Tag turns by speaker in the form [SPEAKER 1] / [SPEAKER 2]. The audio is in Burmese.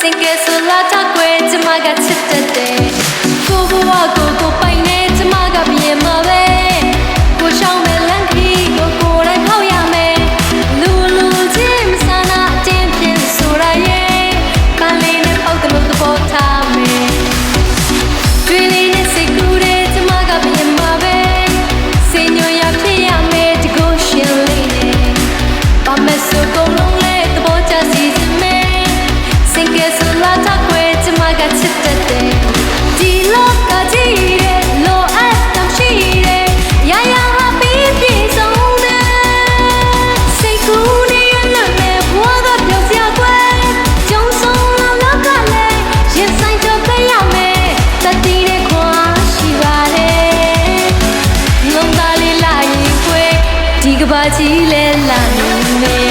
[SPEAKER 1] စင်ကဲဆူလာတာကွယ်ကျမကချစ်တဲ့ကို ကြီးလဲလာနေ